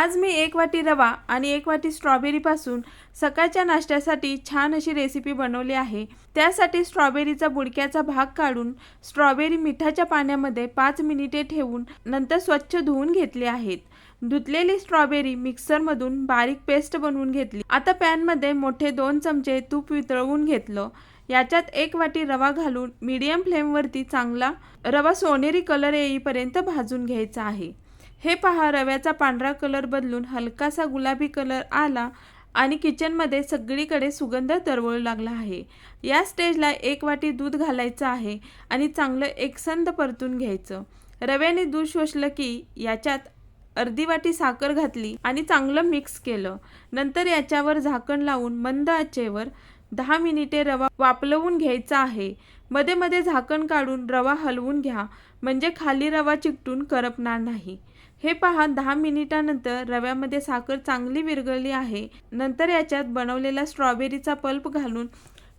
आज मी एक वाटी रवा आणि एक वाटी स्ट्रॉबेरीपासून सकाळच्या नाश्त्यासाठी छान अशी रेसिपी बनवली आहे. त्यासाठी स्ट्रॉबेरीचा बुडक्याचा भाग काढून स्ट्रॉबेरी मिठाच्या पाण्यामध्ये पाच मिनिटे ठेवून नंतर स्वच्छ धुवून घेतले आहेत. धुतलेली स्ट्रॉबेरी मिक्सरमधून बारीक पेस्ट बनवून घेतली. आता पॅनमध्ये मोठे दोन चमचे तूप वितळवून घेतलं. याच्यात एक वाटी रवा घालून मीडियम फ्लेमवरती चांगला रवा सोनेरी कलर येईपर्यंत भाजून घ्यायचा आहे. हे पहा रव्याचा पांढरा कलर बदलून हलकासा गुलाबी कलर आला आणि किचनमध्ये सगळीकडे सुगंध दरवळू लागला आहे. या स्टेजला एक वाटी दूध घालायचं आहे आणि चांगलं एकसंध परतून घ्यायचं. रव्याने दूध शोषलं की याच्यात अर्धी वाटी साखर घातली आणि चांगलं मिक्स केलं. नंतर याच्यावर झाकण लावून मंद आचेवर दहा मिनिटे रवा वापलवून घ्यायचा आहे. मध्ये मध्ये झाकण काढून रवा हलवून घ्या. म्हणजे खाली रवा चिकटून करपणार नाही. हे पहा दहा मिनिटानंतर रव्यामध्ये साखर चांगली विरघळली आहे. नंतर याच्यात बनवलेला स्ट्रॉबेरीचा पल्प घालून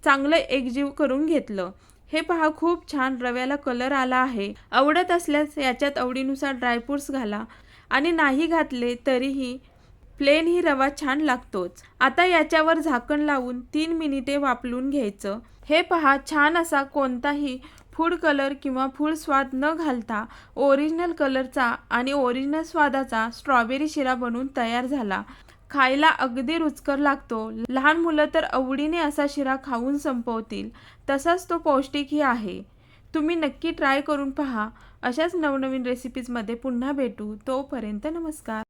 चांगलं एकजीव करून घेतलं. हे पहा खूप छान रव्याला कलर आला आहे. आवडत असल्यास याच्यात आवडीनुसार ड्रायफ्रुट्स घाला. आणि नाही घातले तरीही प्लेन ही रवा छान लागतोच. आता याच्यावर झाकण लावून तीन मिनिटे वापलून घ्यायचं. हे पहा छान असा कोणताही फूड कलर किंवा फूड स्वाद न घालता ओरिजिनल कलरचा आणि ओरिजिनल स्वादाचा स्ट्रॉबेरी शिरा बनवून तयार झाला. खायला अगदी रुचकर लागतो. लहान मुलं तर आवडीने असा शिरा खाऊन संपवतील. तसाच तो पौष्टिकही आहे. तुम्ही नक्की ट्राय करून पहा. अशाच नवनवीन रेसिपीजमध्ये पुन्हा भेटू. तोपर्यंत नमस्कार.